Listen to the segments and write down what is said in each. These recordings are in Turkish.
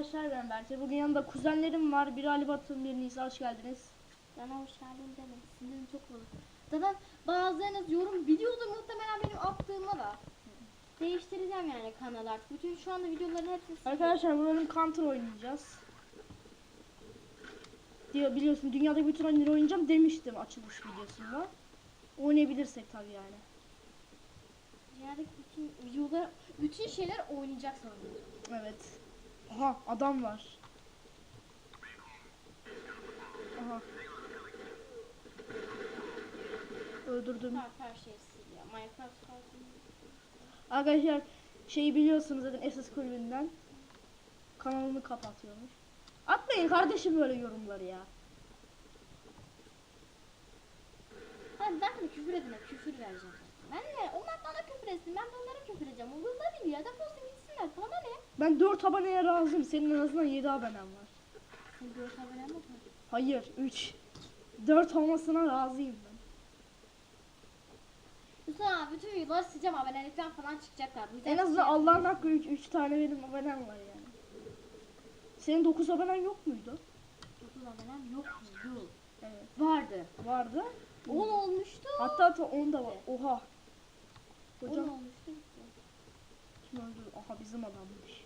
arkadaşlar ben Berke. Bugün yanında kuzenlerim var. Biri Ali Batın, biri Nisa. Hoş geldiniz. Bana hoş geldin demeyin. Sinirim çok bozuk. Zaten bazılarınız yorum biliyordur muhtemelen benim attığıma da. Değiştireceğim yani kanal artık. Bütün şu anda videoların hepsini. Arkadaşlar bu bölüm Counter oynayacağız. Diyor biliyorsun dünyadaki bütün oyunları oynayacağım demiştim açılış videosunda. Oynayabilirsek tabii yani. Dünyadaki bütün videolar, bütün şeyler oynayacak sanırım. Evet. Aha adam var. Aha. Öldürdüm. Her, şey. Minecraft. Arkadaşlar şeyi biliyorsunuz zaten SS kulübünden. Kanalını kapatıyormuş. Atmayın kardeşim böyle yorumları ya. Ben, ben de küfür edene küfür vereceğim. Ben de onlar bana küfür etsin. Ben de onlara küfür edeceğim. Umurumda değil ya. Ne? Ben 4 aboneye razıyım. Senin en azından 7 abonen var. Senin göğüs haberin yok mu? Hayır 3. 4 olmasına razıyım ben. Yusuf bütün videoları sileceğim. Abonelikten falan çıkacaklar. Yüzden En azından şey- Allah'ın hakkı 3, 3 tane benim abonem var yani. Senin 9 abonen yok muydu? Dokuz abonem yok muydu? Evet. Vardı. Vardı. 10 olmuştu. Hatta hatta 10 da var. Oha. 10 Hocam olmuştu. gitti. kim öldü? Aha bizim adammış.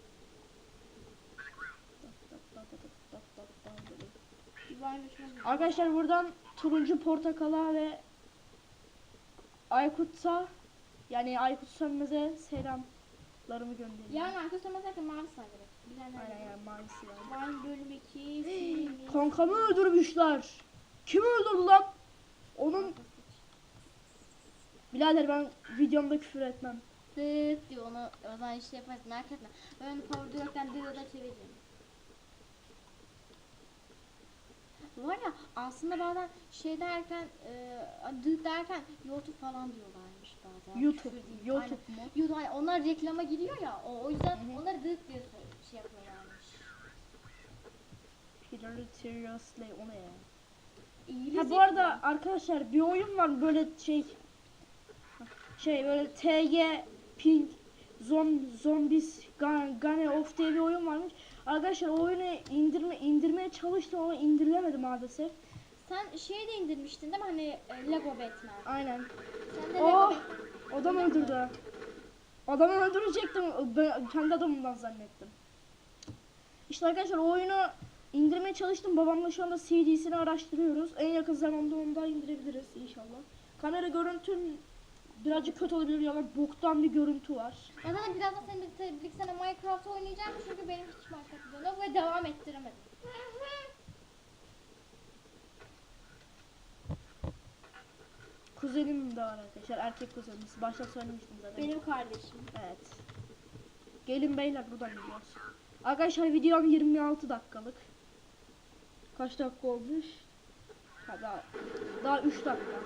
Arkadaşlar buradan turuncu portakala ve Aykut'a yani Aykut Sönmez'e selamlarımı gönderiyorum. Yani arkadaşlar mesela mavi sayılır. Aynen yani mavisi var. Mavi bölüm 2. filmi. Kankamı öldürmüşler. Kim öldürdü lan? Onun birader ben videomda küfür etmem. Dıt diyor onu o zaman işte yaparız merak etme. Ben Power Direct'ten dıt da çevireceğim. Var ya aslında bazen şey derken e, derken YouTube falan diyorlarmış bazen. YouTube. Küfür. YouTube Aynen. mu? YouTube hani onlar reklama giriyor ya o, o yüzden Hı hı. onları dıt diye şey yapıyorlarmış. Peter Slay o ne ya? İyi Ha bu arada arkadaşlar bir oyun var böyle şey şey böyle TG Pink Zom Zombies Gun- Gane of diye bir oyun varmış. Arkadaşlar o oyunu indirme indirmeye çalıştım ama indirilemedi maalesef. Sen şey de indirmiştin değil mi hani e, Lego Batman? Aynen. Sen de Lego Oh! Batman. Adam öldürdü. Adamı öldürecektim. Ben kendi adamımdan zannettim. İşte arkadaşlar o oyunu indirmeye çalıştım. Babamla şu anda CD'sini araştırıyoruz. En yakın zamanda onu da indirebiliriz inşallah. Kamera görüntüm birazcık kötü olabilir ya ama boktan bir görüntü var. Ben zaten birazdan senin birlikte, birlikte Minecraft oynayacağım çünkü benim hiç Minecraft videom ve devam ettiremedim. Kuzenim de var arkadaşlar. Erkek kuzenimiz. Başta söylemiştim zaten. Benim kardeşim. Evet. Gelin beyler buradan gidiyoruz. Arkadaşlar videom 26 dakikalık. Kaç dakika olmuş? Ha, daha, daha 3 dakika.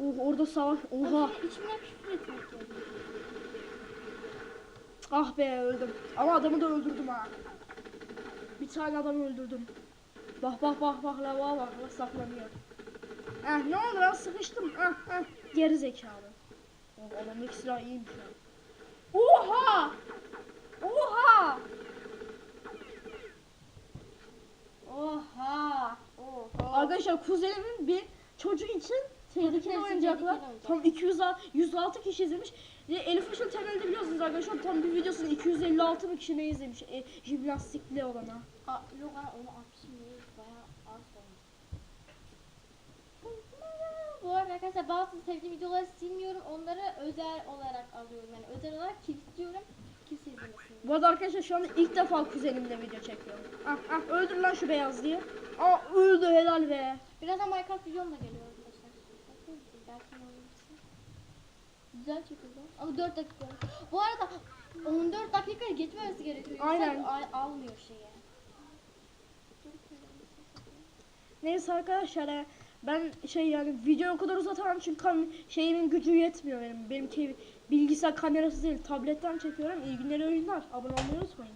Oh orada savaş. Oha. Aslında içimden küfür etmek geliyor. Ah be öldüm. Ama adamı da öldürdüm ha. Bir tane adamı öldürdüm. Bak bak bak bak la bak bak saklanıyor. Eh ne oldu lan sıkıştım. Ah ah geri zekalı. Oh, adamdaki silah iyiymiş ya. Oha! Oha! Oha! Oha! Arkadaşlar kuzenimin bir çocuk için tehlikeli oyuncaklar. oyuncak. Tam 200 106 kişi izlemiş. Ve Elif Işıl temelde biliyorsunuz arkadaşlar tam bir videosunu 256 mı kişi ne izlemiş e, jimnastikli olana. Aa, yok ana onu atmışım değil. Bayağı az olmuş. Bu arada arkadaşlar bazı sevdiğim videoları silmiyorum. Onları özel olarak alıyorum. Yani özel olarak kilitliyorum. Kimse izlemesin. Bu arada arkadaşlar şu anda ilk defa kuzenimle video çekiyorum. Ah ah öldür lan şu beyazlıyı. Aa öldü helal be. Birazdan Minecraft videom da geliyor Güzel çekildi. Ama 4 dakika. Bu arada 14 dakika geçmemesi gerekiyor. Aynen. al- almıyor şeyi. Neyse arkadaşlar e, ben şey yani video o kadar uzatamam çünkü kam şeyimin gücü yetmiyor benim. Benimki bilgisayar kamerası değil tabletten çekiyorum. İyi günler oyunlar. Abone olmayı unutmayın.